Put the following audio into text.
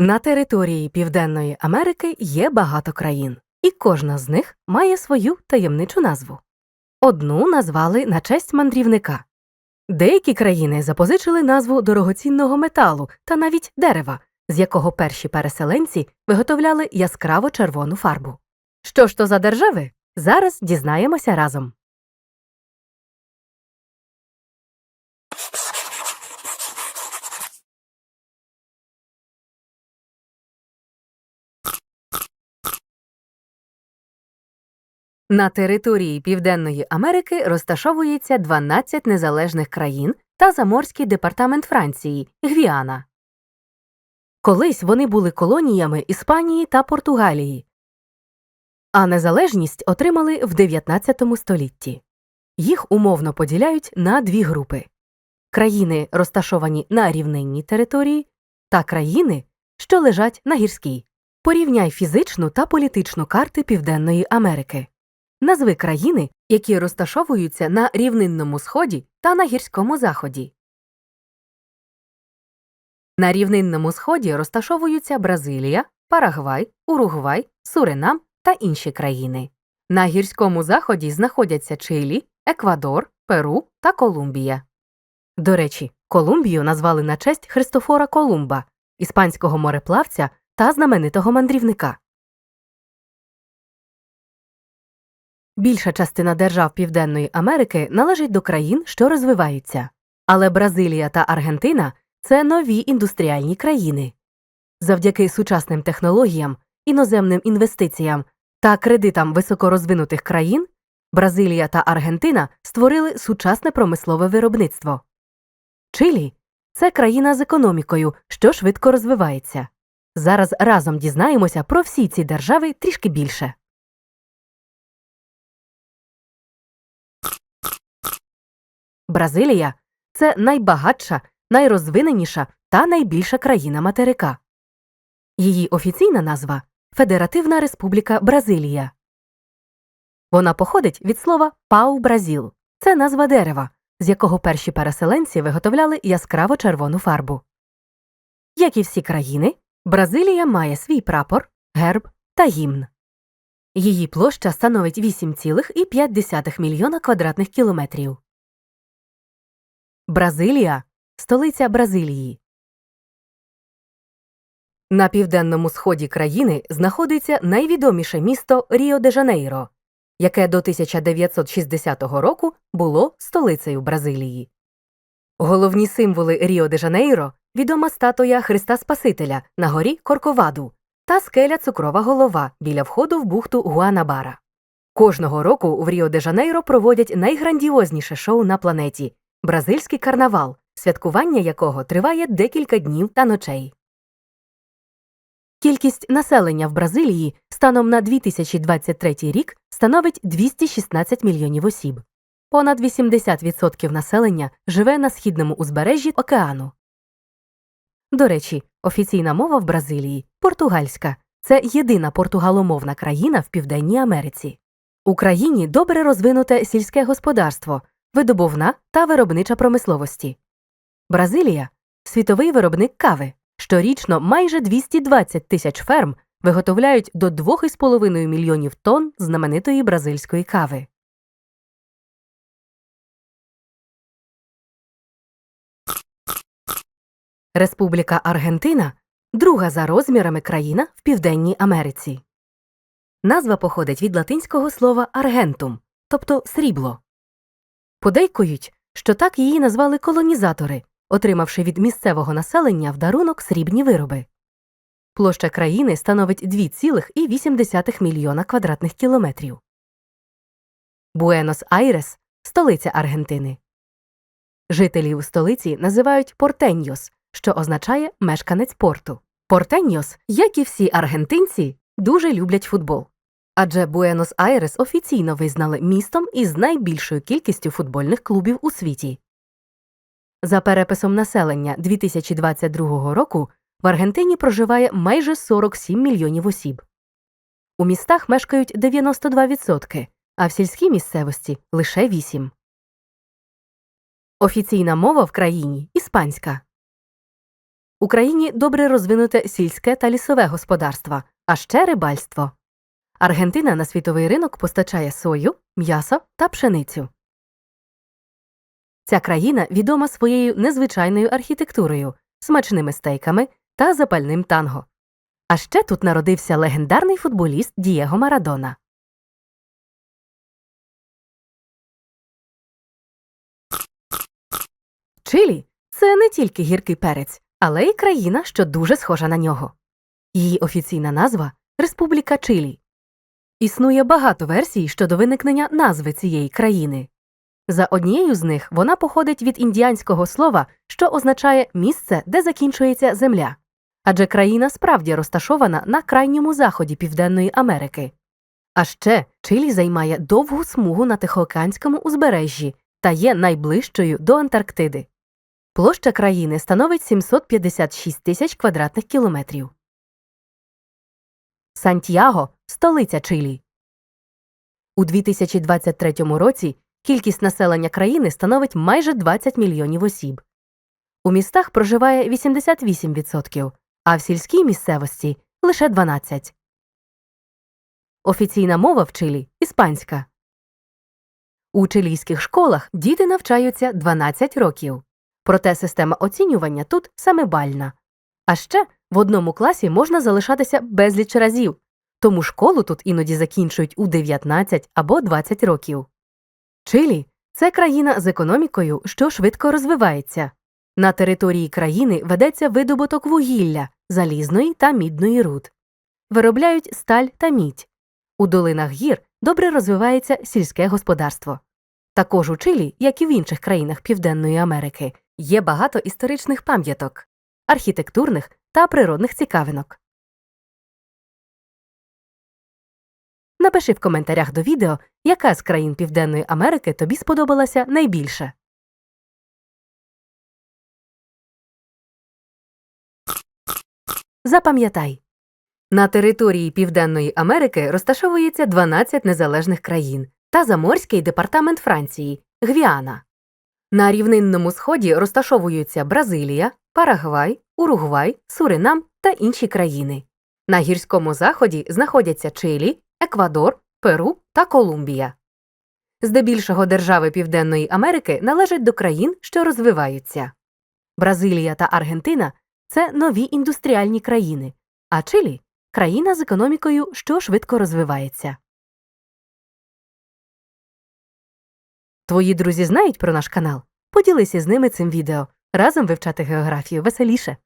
На території Південної Америки є багато країн, і кожна з них має свою таємничу назву. Одну назвали на честь мандрівника. Деякі країни запозичили назву дорогоцінного металу та навіть дерева, з якого перші переселенці виготовляли яскраво червону фарбу. Що ж то за держави? Зараз дізнаємося разом. На території Південної Америки розташовується 12 незалежних країн та заморський департамент Франції Гвіана. Колись вони були колоніями Іспанії та Португалії, а незалежність отримали в 19 столітті. Їх умовно поділяють на дві групи країни, розташовані на рівнинній території, та країни, що лежать на гірській. Порівняй фізичну та політичну карти Південної Америки. Назви країни, які розташовуються на рівнинному сході та на гірському заході. На рівнинному сході розташовуються Бразилія, Парагвай, Уругвай, Суринам та інші країни. На гірському заході знаходяться Чилі, Еквадор, Перу та Колумбія. До речі, Колумбію назвали на честь Христофора Колумба, іспанського мореплавця та знаменитого мандрівника. Більша частина держав Південної Америки належить до країн, що розвиваються. Але Бразилія та Аргентина це нові індустріальні країни. Завдяки сучасним технологіям, іноземним інвестиціям та кредитам високорозвинутих країн Бразилія та Аргентина створили сучасне промислове виробництво. Чилі це країна з економікою, що швидко розвивається. Зараз разом дізнаємося про всі ці держави трішки більше. Бразилія це найбагатша, найрозвиненіша та найбільша країна материка. Її офіційна назва Федеративна Республіка Бразилія. Вона походить від слова пау Бразіл. Це назва дерева, з якого перші переселенці виготовляли яскраво червону фарбу. Як і всі країни, Бразилія має свій прапор, герб та гімн. Її площа становить 8,5 мільйона квадратних кілометрів. Бразилія столиця Бразилії. На південному сході країни знаходиться найвідоміше місто Ріо де Жанейро, яке до 1960 року було столицею Бразилії. Головні символи Ріо де Жанейро відома статуя Христа Спасителя на горі Корковаду та скеля Цукрова голова біля входу в бухту Гуанабара. Кожного року в Ріо де Жанейро проводять найграндіозніше шоу на планеті бразильський карнавал, святкування якого триває декілька днів та ночей. Кількість населення в Бразилії станом на 2023 рік становить 216 мільйонів осіб. Понад 80% населення живе на східному узбережжі океану. До речі, офіційна мова в Бразилії португальська. Це єдина португаломовна країна в Південній Америці. У країні добре розвинуте сільське господарство, видобувна та виробнича промисловості. Бразилія світовий виробник кави. Щорічно майже 220 тисяч ферм виготовляють до 2,5 мільйонів тонн знаменитої бразильської кави. Республіка Аргентина друга за розмірами країна в Південній Америці. Назва походить від латинського слова аргентум, тобто срібло. Подейкують, що так її назвали колонізатори, отримавши від місцевого населення в дарунок срібні вироби. Площа країни становить 2,8 мільйона квадратних кілометрів. Буенос-Айрес столиця Аргентини. Жителів столиці називають портеньос, що означає мешканець порту. Портеньос, як і всі аргентинці, дуже люблять футбол. Адже Буенос-Айрес офіційно визнали містом із найбільшою кількістю футбольних клубів у світі. За переписом населення 2022 року в Аргентині проживає майже 47 мільйонів осіб. У містах мешкають 92%, а в сільській місцевості лише 8%. Офіційна мова в країні іспанська. У країні добре розвинуте сільське та лісове господарство, а ще рибальство. Аргентина на світовий ринок постачає сою, м'ясо та пшеницю. Ця країна відома своєю незвичайною архітектурою, смачними стейками та запальним танго. А ще тут народився легендарний футболіст Дієго Марадона. Чилі це не тільки гіркий перець, але й країна, що дуже схожа на нього. Її офіційна назва Республіка Чилі. Існує багато версій щодо виникнення назви цієї країни. За однією з них вона походить від індіанського слова, що означає місце, де закінчується земля. Адже країна справді розташована на крайньому заході Південної Америки. А ще Чилі займає довгу смугу на Тихоокеанському узбережжі та є найближчою до Антарктиди. Площа країни становить 756 тисяч квадратних кілометрів. Сантьяго столиця Чилі. У 2023 році кількість населення країни становить майже 20 мільйонів осіб. У містах проживає 88%, а в сільській місцевості лише 12%. Офіційна мова в Чилі іспанська. У чилійських школах діти навчаються 12 років. Проте система оцінювання тут семибальна. А ще в одному класі можна залишатися безліч разів, тому школу тут іноді закінчують у 19 або 20 років. Чилі це країна з економікою, що швидко розвивається. На території країни ведеться видобуток вугілля, залізної та мідної руд. Виробляють сталь та мідь. У долинах гір добре розвивається сільське господарство. Також у Чилі, як і в інших країнах Південної Америки, є багато історичних пам'яток, архітектурних та природних цікавинок. Напиши в коментарях до відео, яка з країн Південної Америки тобі сподобалася найбільше. Запам'ятай на території Південної Америки розташовується 12 незалежних країн та Заморський департамент Франції Гвіана. На рівнинному сході розташовуються Бразилія, Парагвай, Уругвай, Суринам та інші країни. На гірському заході знаходяться Чилі, Еквадор, Перу та Колумбія. Здебільшого держави Південної Америки належать до країн, що розвиваються. Бразилія та Аргентина це нові індустріальні країни, а Чилі країна з економікою, що швидко розвивається. Твої друзі знають про наш канал? Поділися з ними цим відео. Разом вивчати географію веселіше.